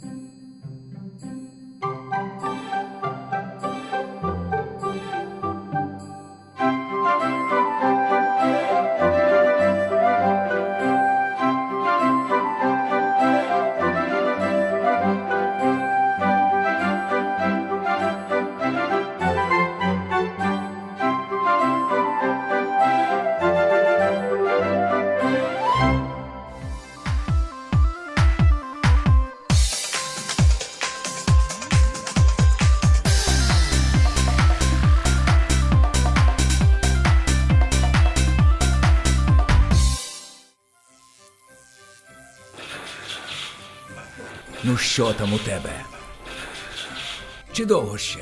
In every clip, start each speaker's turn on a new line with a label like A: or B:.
A: Thank you. Ну що там у тебе? Чи довго ще?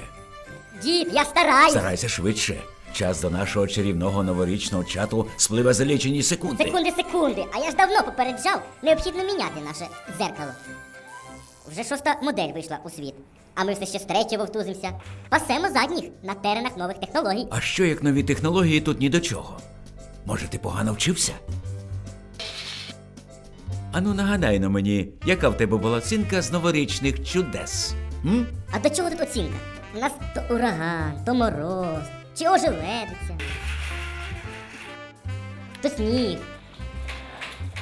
B: Дід, я стараюсь.
A: Старайся швидше. Час до нашого чарівного новорічного чату спливе за лічені секунди.
B: Секунди, секунди. А я ж давно попереджав, необхідно міняти наше дзеркало. Вже шоста модель вийшла у світ. А ми все ще з третьої вовтузимося. Пасемо задніх на теренах нових технологій.
A: А що як нові технології тут ні до чого? Може, ти погано вчився? Ану нагадай на мені, яка в тебе була оцінка з новорічних чудес? М?
B: А до чого тут оцінка? У нас то ураган, то мороз, чи ожеледиця, то сніг.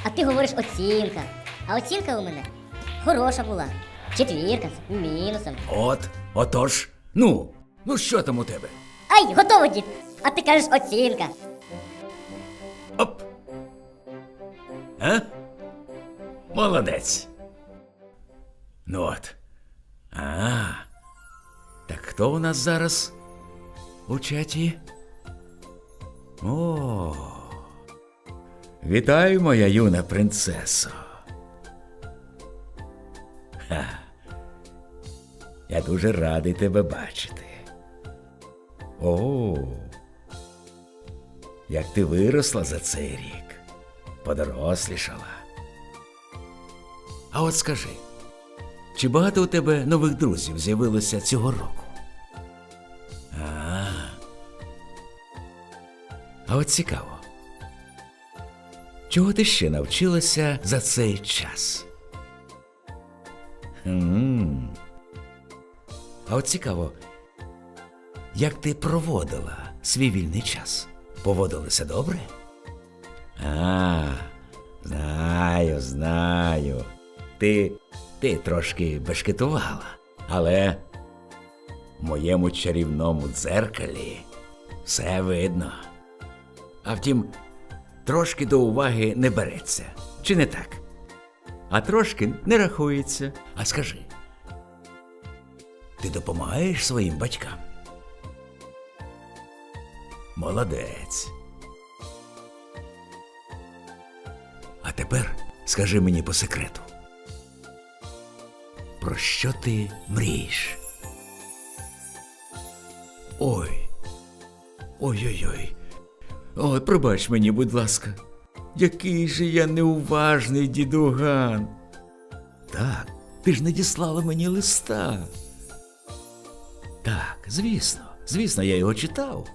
B: А ти говориш оцінка. А оцінка у мене хороша була. Четвірка з мінусом.
A: От, отож. Ну, ну що там у тебе?
B: Ай, готово, дід! А ти кажеш оцінка.
A: Оп. А? Молодець. Ну от. А. Так хто у нас зараз у чаті? О. Вітаю, моя юна принцесо. Ха. Я дуже радий тебе бачити. О. Як ти виросла за цей рік, подорослішала. А от скажи, чи багато у тебе нових друзів з'явилося цього року? А, а от цікаво. Чого ти ще навчилася за цей час? Хм. А от цікаво, як ти проводила свій вільний час? Поводилися добре? А, знаю, Ти, ти трошки бешкетувала, але в моєму чарівному дзеркалі все видно. А втім, трошки до уваги не береться. Чи не так? А трошки не рахується. А скажи, ти допомагаєш своїм батькам? Молодець. А тепер скажи мені по секрету. Про що ти мрієш? Ой. Ой-ой-ой. Ой, пробач мені, будь ласка. Який же я неуважний дідуган. Так, ти ж не діслала мені листа. Так, звісно, звісно, я його читав.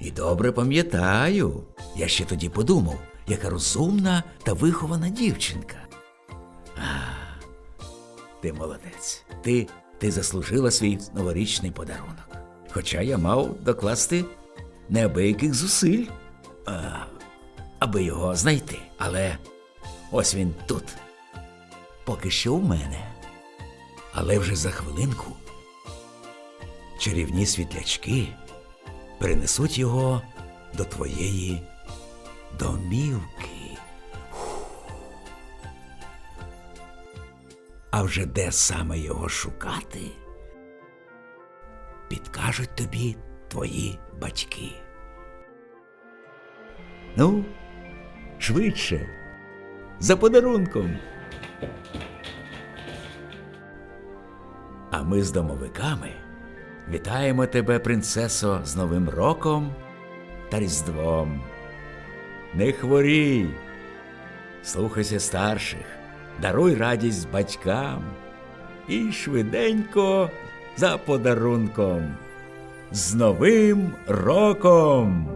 A: І добре пам'ятаю. Я ще тоді подумав, яка розумна та вихована дівчинка. Ти молодець. Ти, ти заслужила свій новорічний подарунок. Хоча я мав докласти неабияких зусиль, а, аби його знайти. Але ось він тут. Поки що у мене. Але вже за хвилинку чарівні світлячки принесуть його до твоєї домівки. А вже де саме його шукати, підкажуть тобі твої батьки. Ну, швидше, за подарунком. А ми з домовиками вітаємо тебе, принцесо, з Новим роком та Різдвом. Не хворій, слухайся старших, даруй радість батькам і швиденько за подарунком. З Новим роком!